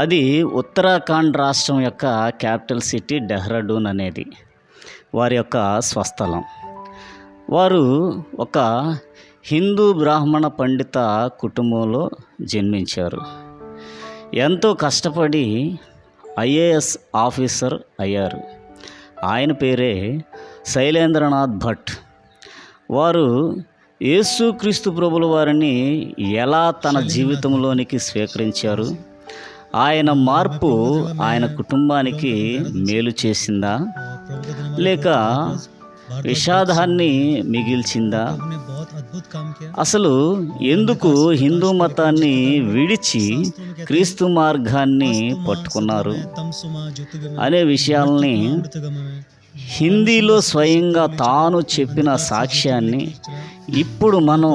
అది ఉత్తరాఖండ్ రాష్ట్రం యొక్క క్యాపిటల్ సిటీ డెహ్రాడూన్ అనేది వారి యొక్క స్వస్థలం. వారు ఒక హిందూ బ్రాహ్మణ పండిత కుటుంబంలో జన్మించారు. ఎంతో కష్టపడి ఐఏఎస్ ఆఫీసర్ అయ్యారు. ఆయన పేరే శైలేంద్రనాథ్ భట్. వారు యేసుక్రీస్తు ప్రభుల వారిని ఎలా తన జీవితంలోనికి స్వీకరించారు? ఆయన మార్పు ఆయన కుటుంబానికి మేలు చేసిందా? లేక విషాదాన్ని మిగిల్చిందా? అసలు ఎందుకు హిందూ మతాన్ని విడిచి క్రీస్తు మార్గాన్ని పట్టుకున్నారు అనే విషయాల్ని హిందీలో స్వయంగా తాను చెప్పిన సాక్ష్యాన్ని ఇప్పుడు మనం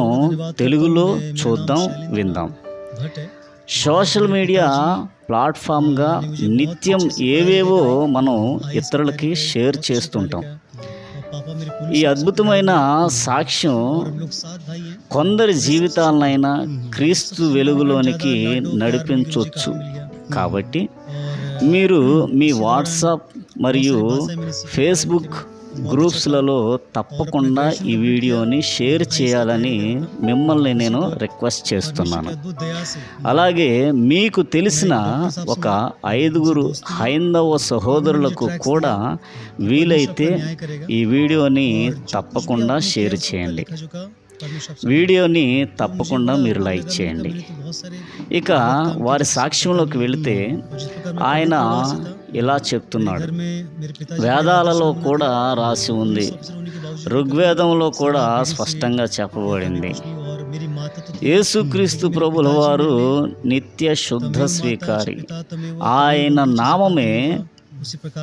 తెలుగులో చూద్దాం విందాం. సోషల్ మీడియా ప్లాట్ఫామ్గా నిత్యం ఏవేవో మనం ఇతరులకి షేర్ చేస్తుంటాం. ఈ అద్భుతమైన సాక్ష్యం కొందరి జీవితాలనైనా క్రీస్తు వెలుగులోనికి నడిపించవచ్చు కాబట్టి మీరు మీ వాట్సాప్ మరియు ఫేస్బుక్ గ్రూప్స్లలో తప్పకుండా ఈ వీడియోని షేర్ చేయాలని మిమ్మల్ని నేను రిక్వెస్ట్ చేస్తున్నాను. అలాగే మీకు తెలిసిన ఒక ఐదుగురు హైందవ సహోదరులకు కూడా వీలైతే ఈ వీడియోని తప్పకుండా షేర్ చేయండి. వీడియోని తప్పకుండా మీరు లైక్ చేయండి. ఇక వారి సాక్ష్యంలోకి వెళితే ఆయన ఇలా చెప్తున్నాడు. వేదాలలో కూడా రాసి ఉంది. ఋగ్వేదంలో కూడా స్పష్టంగా చెప్పబడింది. యేసుక్రీస్తు ప్రభుల వారు నిత్య శుద్ధ స్వీకారి. ఆయన నామమే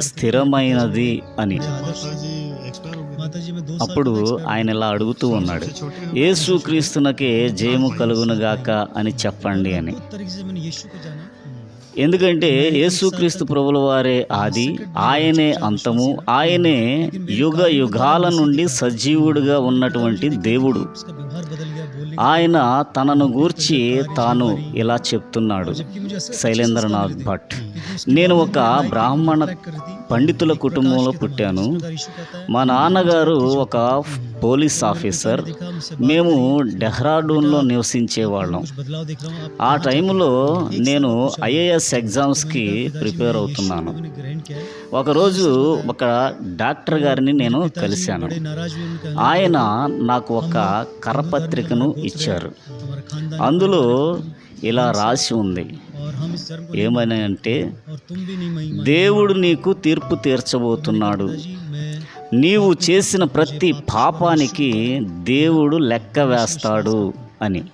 స్థిరమైనది అని అప్పుడు ఆయన ఇలా అడుగుతూ ఉన్నాడు యేసుక్రీస్తునకే జయము కలుగునుగాక అని చెప్పండి అని। ఎందుకంటే యేసుక్రీస్తు ప్రభుల వారే ఆది ఆయనే అంతము ఆయనే యుగ యుగాల నుండి సజీవుడుగా ఉన్నటువంటి దేవుడు। ఆయన తనను గూర్చి తాను ఇలా చెప్తున్నాడు శైలేంద్రనాథ్ భట్ నేను ఒక బ్రాహ్మణ పండితుల కుటుంబంలో పుట్టాను. మా నాన్నగారు ఒక పోలీస్ ఆఫీసర్. మేము డెహ్రాడూన్లో నివసించేవాళ్ళం. ఆ టైంలో నేను ఐఏఎస్ ఎగ్జామ్స్కి ప్రిపేర్ అవుతున్నాను. ఒకరోజు ఒక డాక్టర్ గారిని నేను కలిశాను. ఆయన నాకు ఒక కరపత్రికను ఇచ్చారు. అందులో ఇలా రాసి ఉంది. ఏమని అంటే దేవుడు నీకు తీర్పు తీర్చబోతున్నాడు. నీవు చేసిన ప్రతి పాపానికి దేవుడు లెక్క వేస్తాడు అని.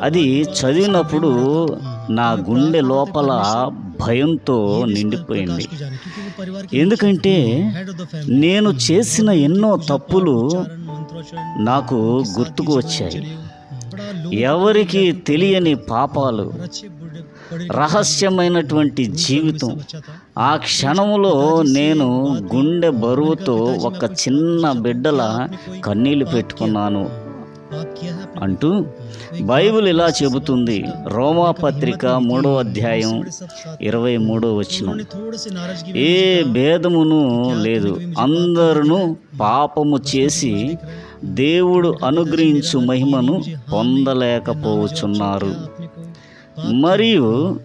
అది చదివినప్పుడు నా గుండె లోపల భయంతో నిండిపోయింది. ఎందుకంటే నేను చేసిన ఎన్నో తప్పులు నాకు గుర్తుకు వచ్చాయి. ఎవరికి తెలియని పాపాలు రహస్యమైనటువంటి జీవితం. ఆ క్షణంలో నేను గుండె బరువుతో ఒక చిన్న బిడ్డల కన్నీళ్ళు పెట్టుకున్నాను. అంటూ బైబిల్ ఇలా చెబుతుంది. రోమా పత్రిక మూడో అధ్యాయం ఇరవై మూడో వచ్చిన ఏ భేదమును లేదు. అందరూ పాపము చేసి దేవుడు అనుగ్రహించు మహిమను పొందలేకపోవచ్చున్నారు మరియు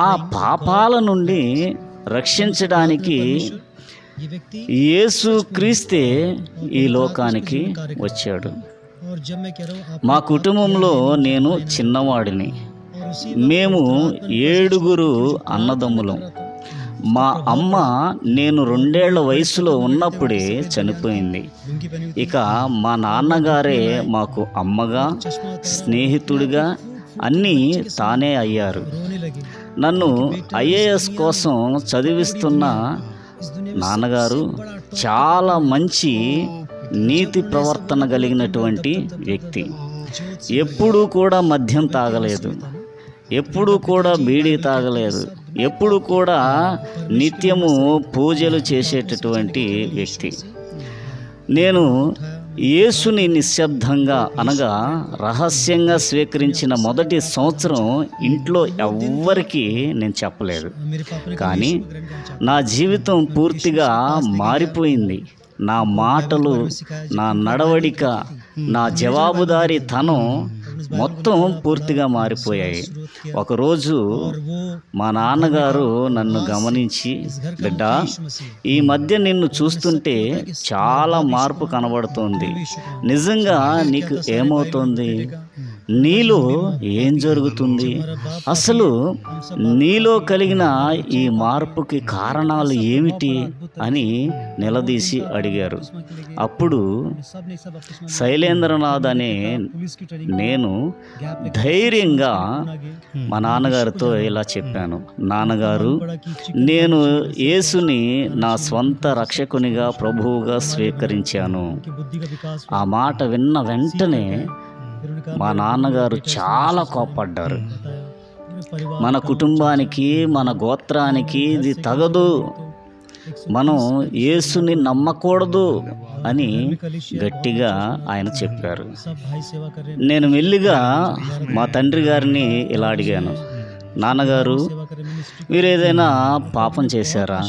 ఆ పాపాల నుండి రక్షించడానికి యేసు క్రీస్తే ఈ లోకానికి వచ్చాడు. మా కుటుంబంలో నేను చిన్నవాడిని. మేము ఏడుగురు అన్నదమ్ములం. మా అమ్మ నేను రెండేళ్ళ వయసులో ఉన్నప్పుడే చనిపోయింది. ఇక మా నాన్నగారే మాకు అమ్మగా స్నేహితుడిగా అన్నీ తానే అయ్యారు. నన్ను ఐఏఎస్ కోసం చదివిస్తున్న నాన్నగారు చాలా మంచి నీతి ప్రవర్తన కలిగినటువంటి వ్యక్తి. ఎప్పుడూ కూడా మద్యం తాగలేదు. ఎప్పుడూ కూడా బీడీ తాగలేదు. ఎప్పుడు కూడా నిత్యము పూజలు చేసేటటువంటి వ్యక్తి. నేను యేసుని నిశ్శబ్దంగా అనగా రహస్యంగా స్వీకరించిన మొదటి సంవత్సరం ఇంట్లో ఎవ్వరికీ నేను చెప్పలేదు. కానీ నా జీవితం పూర్తిగా మారిపోయింది. నా మాటలు నా నడవడిక నా జవాబుదారి తనం మొత్తం పూర్తిగా మారిపోయాయి. ఒకరోజు మా నాన్నగారు నన్ను గమనించి బిడ్డ ఈ మధ్య నిన్ను చూస్తుంటే చాలా మార్పు కనబడుతోంది. నిజంగా నీకు ఏమవుతోంది? నీలో ఏం జరుగుతుంది? అసలు నీలో కలిగిన ఈ మార్పుకి కారణాలు ఏమిటి అని నిలదీసి అడిగారు. అప్పుడు శైలేంద్రనాథ్ అనే నేను ధైర్యంగా మా నాన్నగారితో ఇలా చెప్పాను. నాన్నగారు నేను యేసుని నా స్వంత రక్షకునిగా ప్రభువుగా స్వీకరించాను. ఆ మాట విన్న వెంటనే మా నాన్నగారు చాలా కోప్పడ్డారు. మన కుటుంబానికి మన గోత్రానికి ఇది తగదు. మనం యేసుని నమ్మకూడదు అని గట్టిగా ఆయన చెప్పారు. నేను మెల్లిగా మా తండ్రి గారిని ఇలా అడిగాను. నాన్నగారు మీరు ఏదైనా పాపం చేశారా?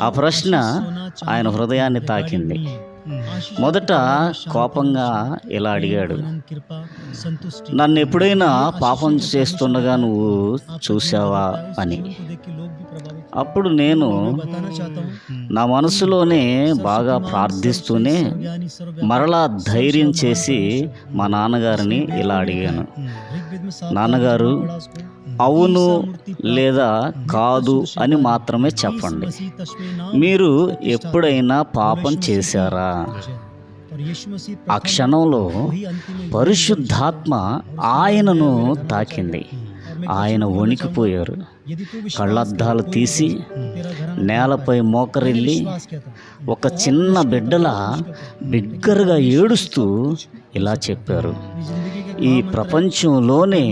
ఆ ప్రశ్న ఆయన హృదయాన్ని తాకింది. మొదట కోపంగా ఇలా అడిగాడు నన్ను ఎప్పుడైనా పాపం చేస్తుండగా నువ్వు చూసావా? అని. అప్పుడు నేను నా మనసులోనే బాగా ప్రార్థిస్తూనే మరలా ధైర్యం చేసి మా నాన్నగారిని ఇలా అడిగాను నాన్నగారు అవును లేదా కాదు అని మాత్రమే చెప్పండి. మీరు ఎప్పుడైనా పాపం చేశారా? ఆ క్షణంలో పరిశుద్ధాత్మ ఆయనను తాకింది. ఆయన వణికిపోయారు. కళ్ళద్దాలు తీసి నేలపై మోకరిల్లి ఒక చిన్న బిడ్డలా బిగ్గరగా ఏడుస్తూ ఇలా చెప్పారు. ఈ ప్రపంచంలోనే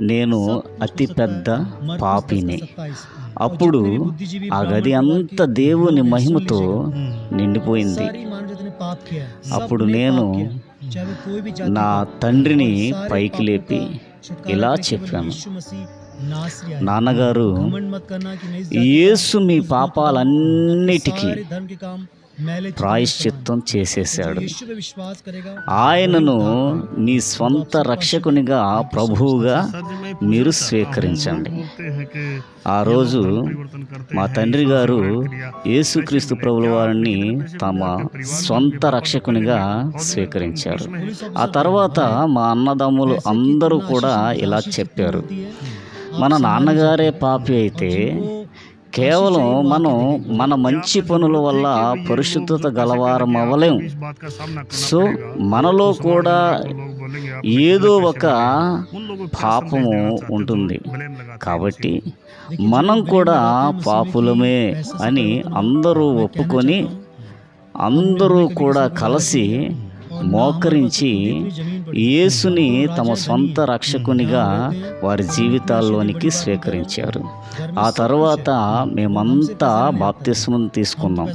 నేను అతిపెద్ద పాపిని. అప్పుడు ఆ గది అంత దేవుని మహిమతో నిండిపోయింది. అప్పుడు నేను నా తండ్రిని పైకి లేపి ఇలా చెప్పాను. నాన్నగారు యేసు మీ పాపాలన్నిటికీ ప్రాయశ్చిత్తం చేసేసాడు ఆయనను నీ స్వంత రక్షకునిగా ప్రభువుగా మీరు స్వీకరించండి. ఆ రోజు మా తండ్రి గారు యేసుక్రీస్తు ప్రభుల వారిని తమ సొంత రక్షకునిగా స్వీకరించారు. ఆ తర్వాత మా అన్నదమ్ములు అందరూ కూడా ఇలా చెప్పారు. మన నాన్నగారే పాపి అయితే కేవలం మనం మన మంచి పనుల వల్ల పరిశుద్ధత గలవారం అవ్వలేం. సో మనలో కూడా ఏదో ఒక పాపము ఉంటుంది. కాబట్టి మనం కూడా పాపులమే అని అందరూ ఒప్పుకొని అందరూ కూడా కలిసి మోకరించి యేసుని తమ సొంత రక్షకునిగా వారి జీవితాల్లోనికి స్వీకరించారు. ఆ తర్వాత మేమంతా బాప్తిస్మం తీసుకున్నాం.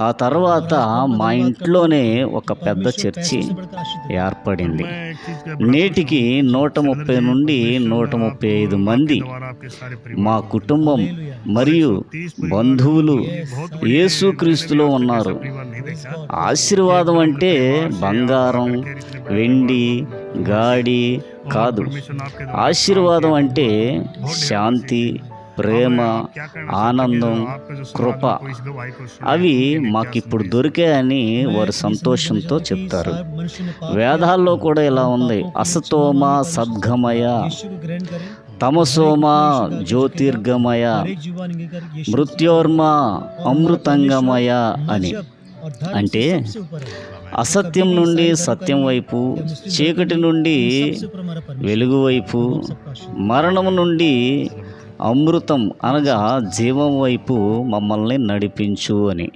ఆ తర్వాత మా ఇంట్లోనే ఒక పెద్ద చర్చి ఏర్పడింది. నేటికి నూట ముప్పై నుండి నూట ముప్పై ఐదు మంది మా కుటుంబం మరియు బంధువులు యేసుక్రీస్తులో ఉన్నారు. ఆశీర్వాదం అంటే బంగారం వెండి గాడి కాదు. ఆశీర్వాదం అంటే శాంతి ప్రేమ ఆనందం కృప. అవి మాకిప్పుడు దొరికాయని వారు సంతోషంతో చెప్తారు. వేదాల్లో కూడా ఇలా ఉంది. అసతోమ సద్గమయ తమసోమ జ్యోతిర్గమయ మృత్యోర్మ అమృతంగమయ అని. అంటే అసత్యం నుండి సత్యం వైపు చీకటి నుండి వెలుగు వైపు మరణం నుండి అమృతం అనగా జీవం వైపు మమ్మల్ని నడిపించు అని.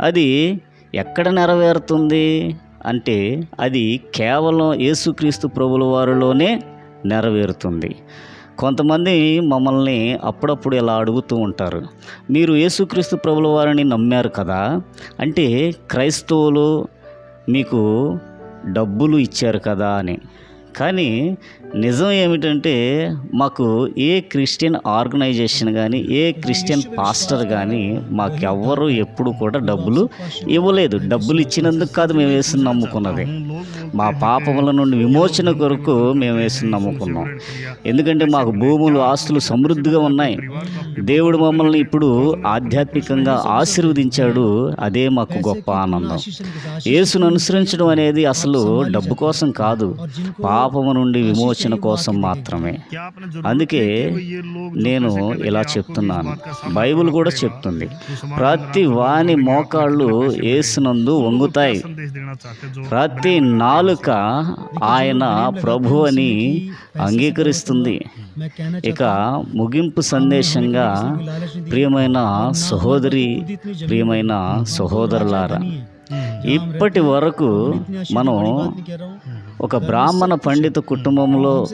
అది ఎక్కడ నెరవేరుతుంది అంటే అది కేవలం యేసుక్రీస్తు ప్రభుల వారిలోనే నెరవేరుతుంది. కొంతమంది మమ్మల్ని అప్పుడప్పుడు ఇలా అడుగుతూ ఉంటారు మీరు యేసుక్రీస్తు ప్రభుల వారిని నమ్మారు కదా? అంటే క్రైస్తవులు మీకు డబ్బులు ఇచ్చారు కదా అని. కానీ నిజం ఏమిటంటే మాకు ఏ క్రిస్టియన్ ఆర్గనైజేషన్ కానీ ఏ క్రిస్టియన్ పాస్టర్ కానీ మాకెవ్వరూ ఎప్పుడు కూడా డబ్బులు ఇవ్వలేదు. డబ్బులు ఇచ్చినందుకు కాదు మేము వేసి నమ్ముకున్నది. మా పాపముల నుండి విమోచన కొరకు మేము వేసి నమ్ముకున్నాం. ఎందుకంటే మాకు భూములు ఆస్తులు సమృద్ధిగా ఉన్నాయి. దేవుడు మమ్మల్ని ఇప్పుడు ఆధ్యాత్మికంగా ఆశీర్వదించాడు. అదే మాకు గొప్ప ఆనందం. యేసును అనుసరించడం అనేది అసలు డబ్బు కోసం కాదు. పాపము నుండి విమోచన కోసం మాత్రమే. అందుకే నేను ఇలా చెప్తున్నాను. బైబిల్ కూడా చెప్తుంది. ప్రతి వాని మోకాళ్ళు యేసునందు వంగుతాయి. ప్రతి నాలుక ఆయన ప్రభు అని అంగీకరిస్తుంది. ఇక ముగింపు సందేశంగా ప్రియమైన సహోదరి ప్రియమైన సహోదరులారా ఇప్పటి వరకు మనం ఒక బ్రాహ్మణ పండిత కుటుంబంలో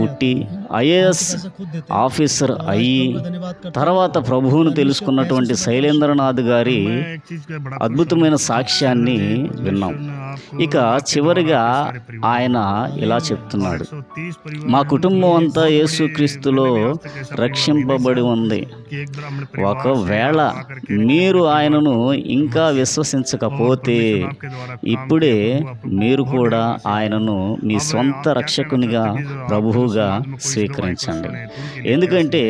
పుట్టి ఐఏఎస్ ఆఫీసర్ అయ్యి తర్వాత ప్రభువును తెలుసుకున్నటువంటి శైలేంద్రనాథ్ గారి అద్భుతమైన సాక్ష్యాన్ని విన్నాం. ఇక చివరిగా ఆయన ఇలా చెప్తున్నాడు. మా కుటుంబం అంతా యేసుక్రీస్తులో రక్షింపబడి ఉంది. ఒకవేళ మీరు ఆయనను ఇంకా విశ్వసించకపోతే ఇప్పుడే మీరు కూడా ఆయనను మీ సొంత రక్షకునిగా ప్రభువుగా స్వీకరించండి. ఎందుకంటే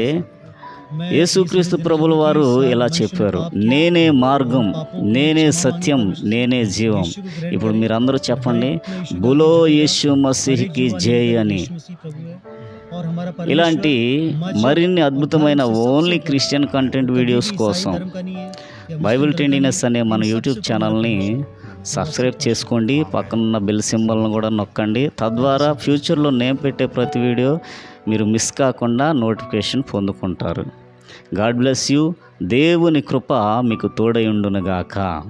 యేసుక్రీస్తు ప్రభుల వారు ఇలా చెప్పారు. నేనే మార్గం నేనే సత్యం నేనే జీవం. ఇప్పుడు మీరందరూ చెప్పండి బులో యేసు మసీహ్కి జై అని. ఇలాంటి మరిన్ని అద్భుతమైన ఓన్లీ క్రిస్టియన్ కంటెంట్ వీడియోస్ కోసం బైబిల్ టెండినెస్ అనే మన యూట్యూబ్ ఛానల్ని సబ్స్క్రైబ్ చేసుకోండి. పక్కనున్న బెల్ సింబల్ను కూడా నొక్కండి. తద్వారా ఫ్యూచర్లో నేను పెట్టే ప్రతి వీడియో మీరు మిస్ కాకుండా నోటిఫికేషన్ పొందుకుంటారు. God bless you. దేవుని కృప మీకు తోడయుండునుగాక